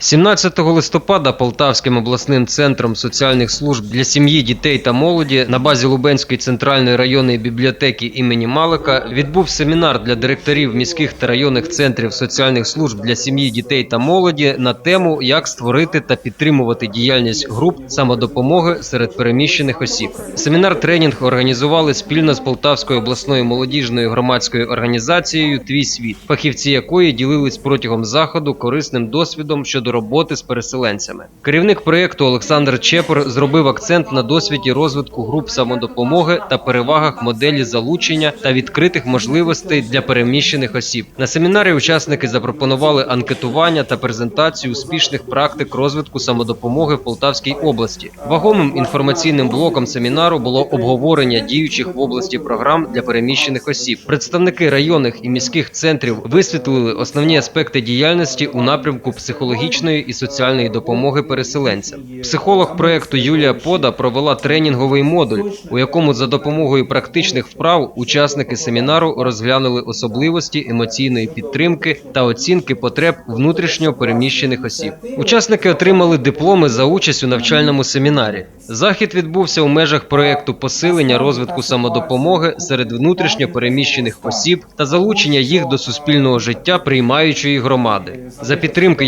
17 листопада Полтавським обласним центром соціальних служб для сім'ї, дітей та молоді на базі Лубенської центральної районної бібліотеки імені Малика відбув семінар для директорів міських та районних центрів соціальних служб для сім'ї, дітей та молоді на тему як створити та підтримувати діяльність груп самодопомоги серед переміщених осіб. Семінар тренінг організували спільно з Полтавською обласною молодіжною громадською організацією Твій світ, фахівці якої ділились протягом заходу корисним досвідом щодо роботи з переселенцями. Керівник проєкту Олександр Чепор зробив акцент на досвіді розвитку груп самодопомоги та перевагах моделі залучення та відкритих можливостей для переміщених осіб. На семінарі учасники запропонували анкетування та презентацію успішних практик розвитку самодопомоги в Полтавській області. Вагомим інформаційним блоком семінару було обговорення діючих в області програм для переміщених осіб. Представники районних і міських центрів висвітлили основні аспекти діяльності у напрямку психологічної і соціальної допомоги переселенцям. Психолог проекту Юлія Пода провела тренінговий модуль, у якому за допомогою практичних вправ учасники семінару розглянули особливості емоційної підтримки та оцінки потреб внутрішньо переміщених осіб. Учасники отримали дипломи за участь у навчальному семінарі. Захід відбувся у межах проекту посилення розвитку самодопомоги серед внутрішньо переміщених осіб та залучення їх до суспільного життя приймаючої громади за підтримки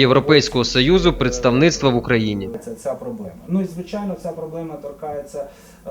Європейського союзу представництва в Україні. Це ця проблема. Ну і звичайно, ця проблема торкається